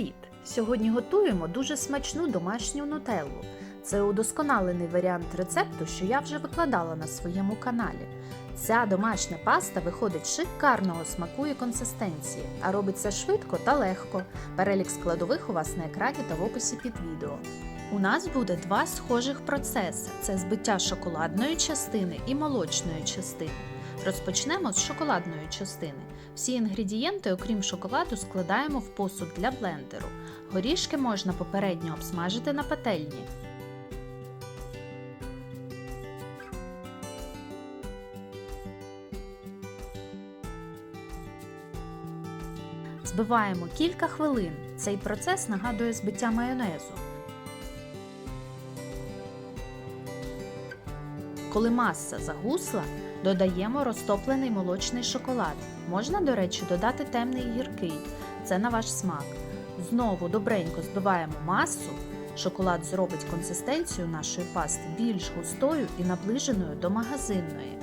Привіт! Сьогодні готуємо дуже смачну домашню нутеллу. Це удосконалений варіант рецепту, що я вже викладала на своєму каналі. Ця домашня паста виходить шикарного смаку і консистенції, а робиться швидко та легко. Перелік складових у вас на екрані та в описі під відео. У нас буде два схожих процеси: це збиття шоколадної частини і молочної частини. Розпочнемо з шоколадної частини. Всі інгредієнти, окрім шоколаду, складаємо в посуд для блендеру. Горішки можна попередньо обсмажити на пательні. Збиваємо кілька хвилин. Цей процес нагадує збиття майонезу. Коли маса загусла, додаємо розтоплений молочний шоколад. Можна, до речі, додати темний і гіркий. Це на ваш смак. Знову добренько збиваємо масу. Шоколад зробить консистенцію нашої пасти більш густою і наближеною до магазинної.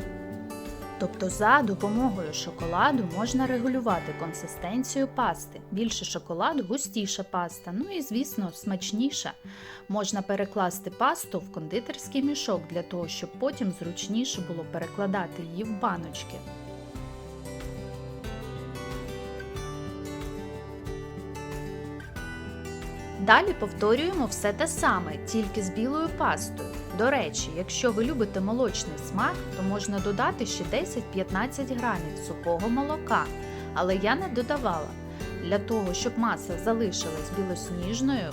Тобто за допомогою шоколаду можна регулювати консистенцію пасти. Більше шоколаду густіша паста, ну і, звісно, смачніша. Можна перекласти пасту в кондитерський мішок для того, щоб потім зручніше було перекладати її в баночки. Далі повторюємо все те саме, тільки з білою пастою. До речі, якщо ви любите молочний смак, то можна додати ще 10-15 грамів сухого молока, але я не додавала. Для того, щоб маса залишилась білосніжною,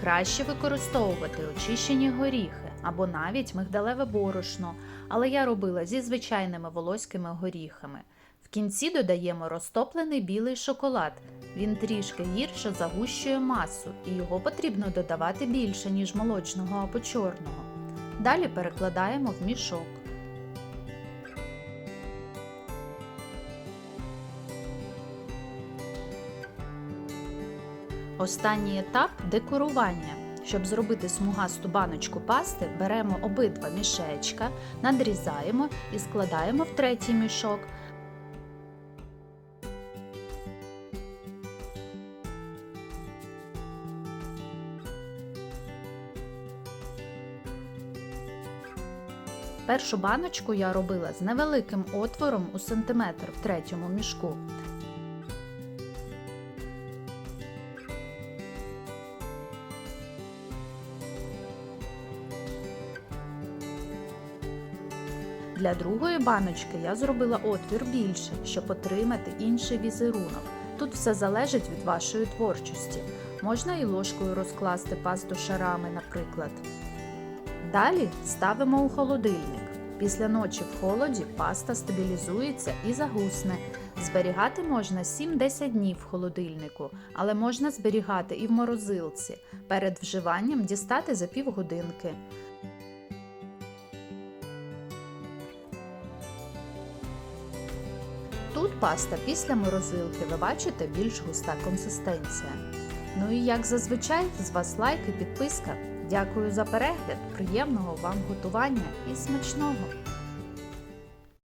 краще використовувати очищені горіхи або навіть мигдалеве борошно, але я робила зі звичайними волоськими горіхами. В кінці додаємо розтоплений білий шоколад. Він трішки гірше загущує масу, і його потрібно додавати більше, ніж молочного або чорного. Далі перекладаємо в мішок. Останній етап декорування. Щоб зробити смугасту баночку пасти, беремо обидва мішечка, надрізаємо і складаємо в третій мішок. Першу баночку я робила з невеликим отвором у сантиметр в третьому мішку. Для другої баночки я зробила отвір більше, щоб отримати інший візерунок. Тут все залежить від вашої творчості. Можна і ложкою розкласти пасту шарами, наприклад. Далі ставимо у холодильник. Після ночі в холоді паста стабілізується і загусне. Зберігати можна 7-10 днів в холодильнику, але можна зберігати і в морозилці. Перед вживанням дістати за півгодинки. Тут паста після морозилки, ви бачите, більш густа консистенція. Ну і як зазвичай, з вас лайк і підписка. Дякую за перегляд, приємного вам готування і смачного!